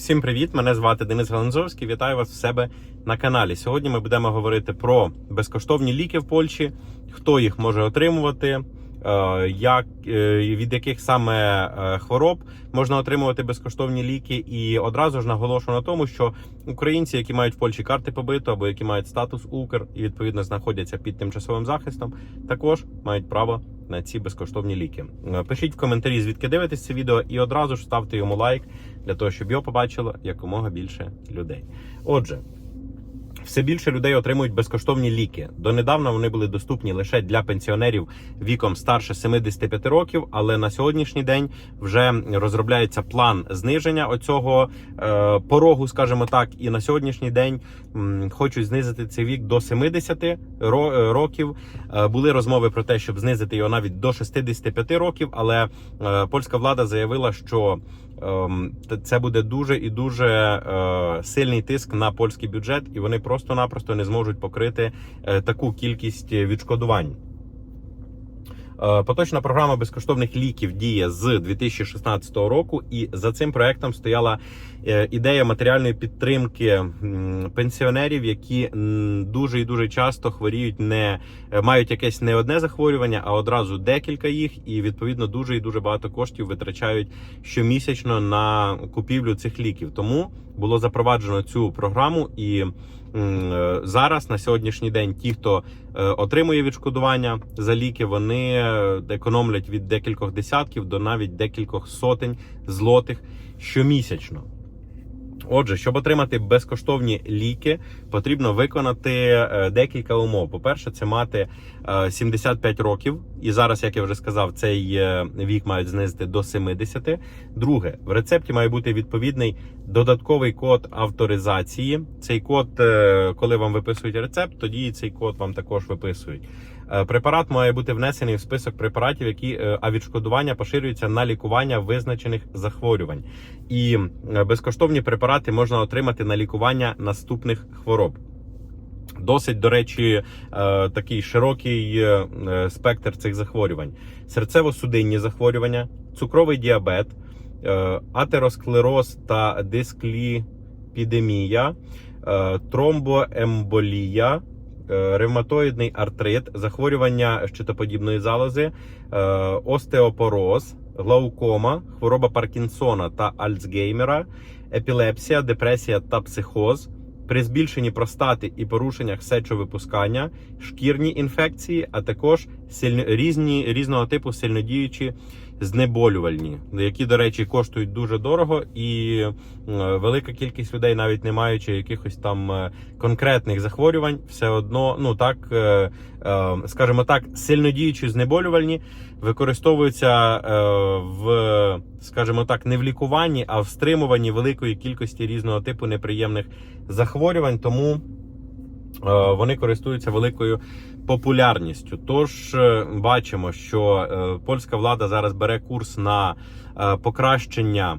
Всім привіт! Мене звати Денис Галанзовський. Вітаю вас в себе на каналі. Сьогодні ми будемо говорити про безкоштовні ліки в Польщі, хто їх може отримувати, як е, від яких саме е, хвороб можна отримувати безкоштовні ліки. І одразу ж наголошую на тому, що українці, які мають в Польщі карти побиту або які мають статус Укр і відповідно знаходяться під тимчасовим захистом, також мають право на ці безкоштовні ліки. Е, Пишіть в коментарі, звідки дивитесь це відео, і одразу ж ставте йому лайк для того, щоб його побачило якомога більше людей. Отже. Все більше людей отримують безкоштовні ліки. Донедавна вони були доступні лише для пенсіонерів віком старше 75 років. Але на сьогоднішній день вже розробляється план зниження оцього е, порогу, скажімо так. І на сьогоднішній день м, хочуть знизити цей вік до 70 ро- е, років. Е, були розмови про те, щоб знизити його навіть до 65 років. Але е, польська влада заявила, що це буде дуже і дуже е, сильний тиск на польський бюджет, і вони просто-напросто не зможуть покрити е, таку кількість відшкодувань. Е, Поточна програма безкоштовних ліків діє з 2016 року, і за цим проектом стояла е, ідея матеріальної підтримки пенсіонерів, які дуже і дуже часто хворіють, не е, мають якесь не одне захворювання, а одразу декілька їх, і відповідно дуже і дуже багато коштів витрачають щомісячно на купівлю цих ліків. Тому було запроваджено цю програму і. Е, Зараз на сьогоднішній день ті, хто е, отримує відшкодування за ліки, вони е, економлять від декількох десятків до навіть декількох сотень злотих щомісячно. Отже, щоб отримати безкоштовні ліки, потрібно виконати е, декілька умов. По-перше, це мати е, 75 років, і зараз, як я вже сказав, цей е, вік мають знизити до 70. Друге, в рецепті має бути відповідний додатковий код авторизації. Цей код, е, коли вам виписують рецепт, тоді цей код вам також виписують. Е, Препарат має бути внесений в список препаратів, які е, а відшкодування поширюються на лікування визначених захворювань. І е, безкоштовні препарати можна отримати на лікування наступних хвороб. Досить, до речі, е, такий широкий е, е, спектр цих захворювань: серцево-судинні захворювання, цукровий діабет, атеросклероз та дискліпідемія, тромбоемболія, ревматоїдний артрит, захворювання щитоподібної залози, остеопороз, глаукома, хвороба Паркінсона та Альцгеймера, епілепсія, депресія та психоз. При збільшенні простати і порушеннях сечовипускання, шкірні інфекції, а також сильно, різні різного типу сильнодіючі знеболювальні, які, до речі, коштують дуже дорого, і е, велика кількість людей, навіть не маючи якихось там е, конкретних захворювань, все одно, ну так е, скажімо так, сильнодіючі знеболювальні використовуються в, скажімо так, не в лікуванні, а в стримуванні великої кількості різного типу неприємних захворювань. Тому вони користуються великою популярністю. Тож е, бачимо, що е, польська влада зараз бере курс на е, покращення.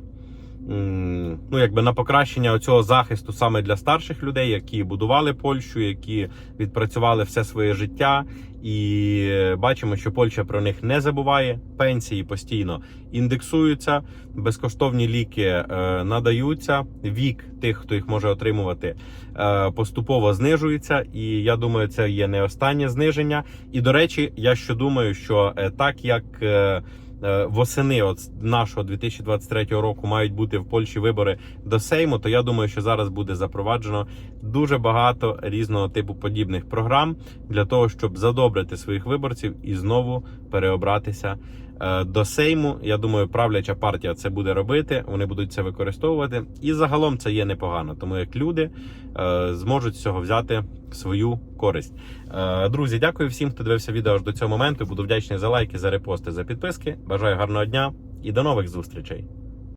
Ну, якби на покращення цього захисту саме для старших людей, які будували Польщу, які відпрацювали все своє життя, і бачимо, що Польща про них не забуває. Пенсії постійно індексуються, безкоштовні ліки е, надаються. Вік тих, хто їх може отримувати, е, поступово знижується. І я думаю, це є не останнє зниження. І до речі, я що думаю, що е, так як восени от нашого 2023 року мають бути в Польщі вибори до Сейму, то я думаю, що зараз буде запроваджено дуже багато різного типу подібних програм для того, щоб задобрити своїх виборців і знову переобратися е, до Сейму. Я думаю, правляча партія це буде робити. Вони будуть це використовувати. І загалом це є непогано, тому як люди е, зможуть з цього взяти свою користь. Е, Друзі, дякую всім, хто дивився відео аж до цього моменту. Буду вдячний за лайки, за репости, за підписки. Бажаю гарного дня і до нових зустрічей.